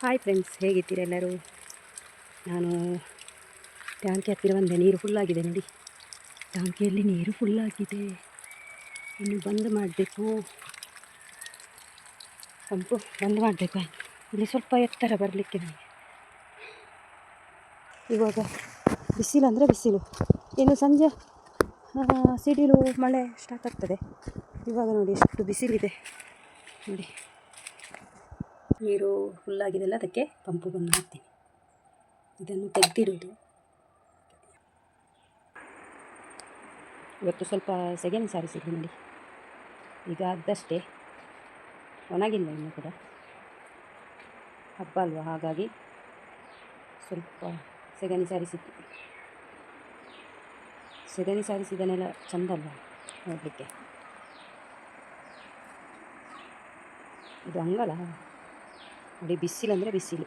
Hi friends ಹೇಗಿದ್ದೀರಾ ಎಲ್ಲರೂ? ನಾನು ಟ್ಯಾಂಕಿ ಹತ್ತಿರ ಬಂದೆ, ನೀರು ಫುಲ್ಲಾಗಿದೆ ನೋಡಿ. ಟ್ಯಾಂಕಿಯಲ್ಲಿ ನೀರು ಫುಲ್ಲಾಗಿದೆ ಇನ್ನು ಬಂದ್ ಮಾಡಬೇಕು. ಪಂಪು, ಬಂದ್ ಮಾಡಬೇಕು? ಇಲ್ಲಿ ಸ್ವಲ್ಪ ಎತ್ತರ ಬರಲಿಕ್ಕೆ ನನಗೆ. ಇವಾಗ ಬಿಸಿಲು ಅಂದರೆ ಬಿಸಿಲು. ಇನ್ನು ಸಂಜೆ ಸಿಡಿಲು ಮಳೆ ಸ್ಟಾರ್ಟ್ ಆಗ್ತದೆ. ಇವಾಗ ನೋಡಿ ಎಷ್ಟು ಬಿಸಿಲಿದೆ. ನೋಡಿ. ನೀರು ಫುಲ್ಲಾಗಿದೆಲ್ಲ ಅದಕ್ಕೆ ಪಂಪು ಬಂದು ಹಾಕ್ತೀನಿ. ಇದನ್ನು ತೆಗೆದಿಡೋದು ಇವತ್ತು ಸ್ವಲ್ಪ ಸೆಗೆನ್ ಸಾರಿಸಿದ್ರು ನೋಡಿ. ಈಗ ಅದಷ್ಟೇ. ಒಣಗಿಲ್ಲ ಇನ್ನು ಕೂಡ. ಹಬ್ಬ ಅಲ್ವಾ, ಹಾಗಾಗಿ ಸ್ವಲ್ಪ ಸೆಗಣಿ ಸಾರಿಸಿದ್ದು ಸೆಗಣಿ ಸಾರಿಸಿದನೆಲ್ಲ ಚೆಂದ ಅಲ್ವಾ ನೋಡಲಿಕ್ಕೆ? ಇದು ಹಂಗಲ್ಲ ನೋಡಿ ಬಿಸಿಲಂದರೆ ಬಿಸಿಲು.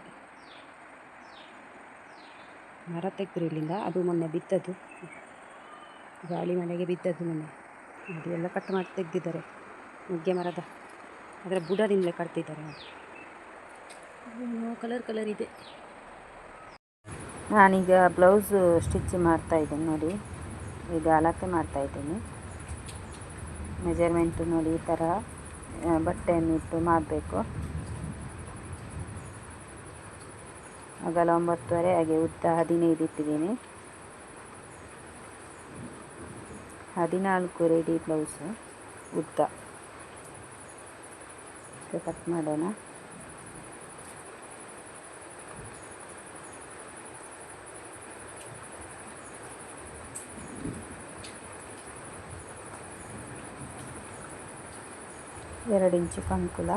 ಮರ ತೆಗೆದ್ರು ಇಲ್ಲಿಂದ ಅದು ಮೊನ್ನೆ ಬಿದ್ದದ್ದು. ಗಾಳಿ ಮನೆಗೆ ಬಿದ್ದದ್ದು ಮೊನ್ನೆ. ಅದು ಎಲ್ಲ ಕಟ್ ಮಾಡಿ ತೆಗೆದಿದ್ದಾರೆ. ನುಗ್ಗೆ ಮರದ ಅದರ ಬುಡದಿಂದಲೇ ಕಟ್ತಿದ್ದಾರೆ. ಕಲರ್ ಕಲರ್ ಇದೆ. ನಾನೀಗ ಬ್ಲೌಸ್ ಸ್ಟಿಚ್ ಮಾಡ್ತಾ ಇದ್ದೇನೆ ನೋಡಿ. ಈಗ ಅಳತೆ ಮಾಡ್ತಾ ಇದ್ದೀನಿ. ಮೆಜರ್ಮೆಂಟು ನೋಡಿ ಈ ಥರ ಬಟ್ಟೆಯನ್ನು ಇಟ್ಟು ಮಾಡಬೇಕು. ಅಗಲ ಒಂಬತ್ತುವರೆ, ಹಾಗೆ ಉದ್ದ ಹದಿನೈದು ಇಟ್ಟಿದ್ದೀನಿ. ಹದಿನಾಲ್ಕು ರೆಡಿ ಬ್ಲೌಸು ಉದ್ದ. ಕಟ್ ಮಾಡೋಣ. ಎರಡು ಇಂಚು ಕಂಕುಲ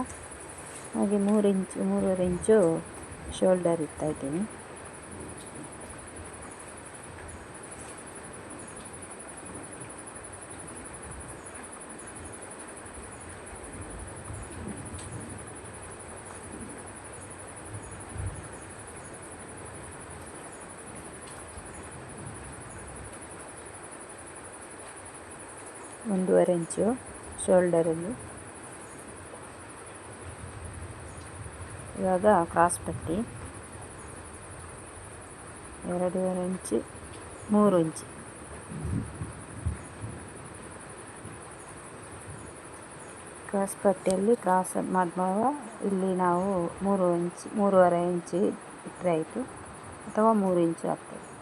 ಹಾಗೆ ಮೂರು ಇಂಚು, ಮೂರುವರೆ ಇಂಚು ಶೋಲ್ಡರ್ ಇಡ್ತಾ ಇದ್ದೀನಿ ಒಂದೂವರೆ ಇಂಚು ಶೋಲ್ಡರಲ್ಲಿ ಇವಾಗ ಕ್ರಾಸ್ ಪಟ್ಟಿ. ಎರಡೂವರೆ ಇಂಚು, ಮೂರು ಇಂಚು. ಕ್ರಾಸ್ ಪಟ್ಟಿಯಲ್ಲಿ ಕ್ರಾಸ್ ಮಾಡುವಾಗ ಇಲ್ಲಿ ನಾವು ಮೂರು ಇಂಚ್, ಮೂರುವರೆ ಇಂಚು ಇಟ್ಟರೆ ಆಯಿತು. ಅಥವಾ ಮೂರು ಇಂಚು ಆಗ್ತದೆ.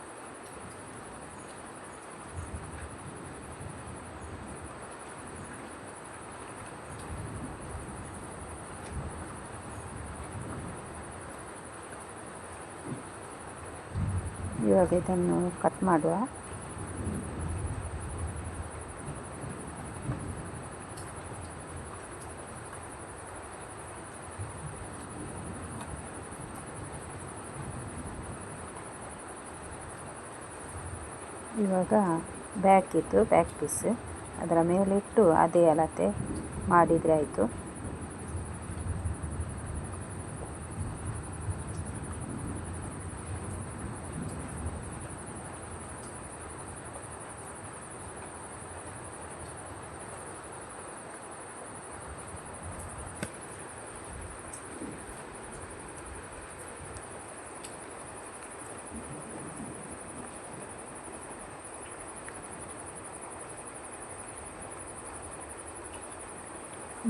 ಇವಾಗ ಇದನ್ನು ಕಟ್ ಮಾಡುವ. ಇವಾಗ ಬ್ಯಾಕ್ ಇತ್ತು ಬ್ಯಾಕ್ ಪೀಸ್ ಅದರ ಮೇಲಿಟ್ಟು ಅದೇ ಅಳತೆ ಮಾಡಿದರೆ ಆಯಿತು.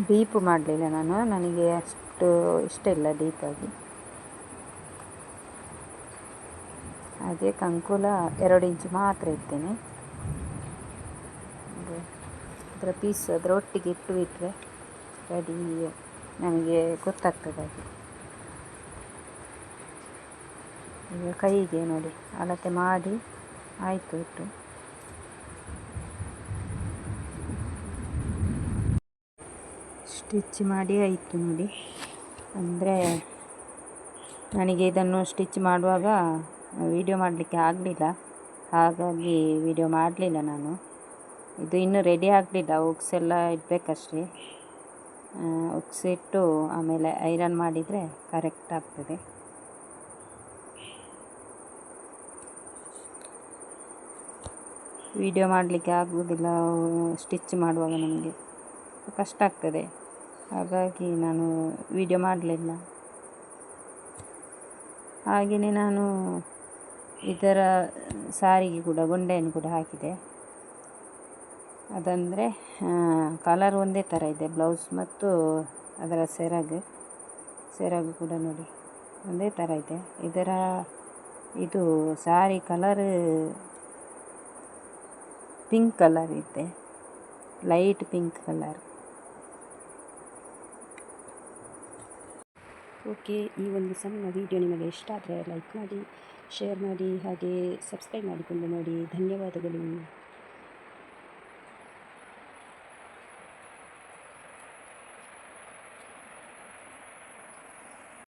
ಡೀಪ್ ಮಾಡಲಿಲ್ಲ ನಾನು. ನನಗೆ ಅಷ್ಟು ಇಷ್ಟ ಇಲ್ಲ ಡೀಪಾಗಿ ಹಾಗೆ ಕಂಕುಲ ಎರಡು ಇಂಚು ಮಾತ್ರ ಇಡ್ತೇನೆ. ಅದರ ಪೀಸ್ ಅದರ ಒಟ್ಟಿಗೆ ಇಟ್ಟು ಬಿಟ್ಟರೆ ರೆಡಿ ನಮಗೆ ಗೊತ್ತಾಗ್ತದೆ ಈಗ ಕೈಗೆ ನೋಡಿ, ಅಳತೆ ಮಾಡಿ ಆಯಿತು ಇಟ್ಟು. ಸ್ಟಿಚ್ ಮಾಡಿ ಆಯಿತು ನೋಡಿ. ಅಂದರೆ ನನಗೆ ಇದನ್ನು ಸ್ಟಿಚ್ ಮಾಡುವಾಗ ವಿಡಿಯೋ ಮಾಡಲಿಕ್ಕೆ ಆಗಲಿಲ್ಲ. ಹಾಗಾಗಿ ವಿಡಿಯೋ ಮಾಡಲಿಲ್ಲ ನಾನು. ಇದು ಇನ್ನೂ ರೆಡಿ ಆಗಲಿಲ್ಲ. ಉಕ್ಸ್ ಎಲ್ಲ ಇಡಬೇಕಷ್ಟೇ. ಉಕ್ಸ್ ಇಟ್ಟು ಆಮೇಲೆ ಐರನ್ ಮಾಡಿದರೆ ಕರೆಕ್ಟ್ ಆಗ್ತದೆ. ವಿಡಿಯೋ ಮಾಡಲಿಕ್ಕೆ ಆಗುವುದಿಲ್ಲ ಸ್ಟಿಚ್ ಮಾಡುವಾಗ ನಮಗೆ. ಕಷ್ಟ ಆಗ್ತದೆ. ಹಾಗಾಗಿ ನಾನು ವಿಡಿಯೋ ಮಾಡಲಿಲ್ಲ. ಹಾಗೆಯೇ ನಾನು ಇದರ ಸಾರಿಗೆ ಕೂಡ ಗೊಂಡೆಯನ್ನು ಕೂಡ ಹಾಕಿದೆ. ಅದಂದರೆ ಕಲರ್ ಒಂದೇ ಥರ ಇದೆ ಬ್ಲೌಸ್ ಮತ್ತು ಅದರ ಸೆರಗು. ಸೆರಗು ಕೂಡ ನೋಡಿ, ಒಂದೇ ಥರ ಇದೆ. ಇದರ, ಇದು ಸಾರಿ ಕಲರ್ ಪಿಂಕ್ ಕಲರ್ ಇದೆ. ಲೈಟ್ ಪಿಂಕ್ ಕಲರ್ ಓಕೆ, ಈ ಒಂದು ಸಣ್ಣ ವಿಡಿಯೋ ನಿಮಗೆ ಇಷ್ಟ ಆದರೆ ಲೈಕ್ ಮಾಡಿ ಶೇರ್ ಮಾಡಿ, ಹಾಗೆ ಸಬ್ಸ್ಕ್ರೈಬ್ ಮಾಡಿಕೊಂಡು ನೋಡಿ. ಧನ್ಯವಾದಗಳು.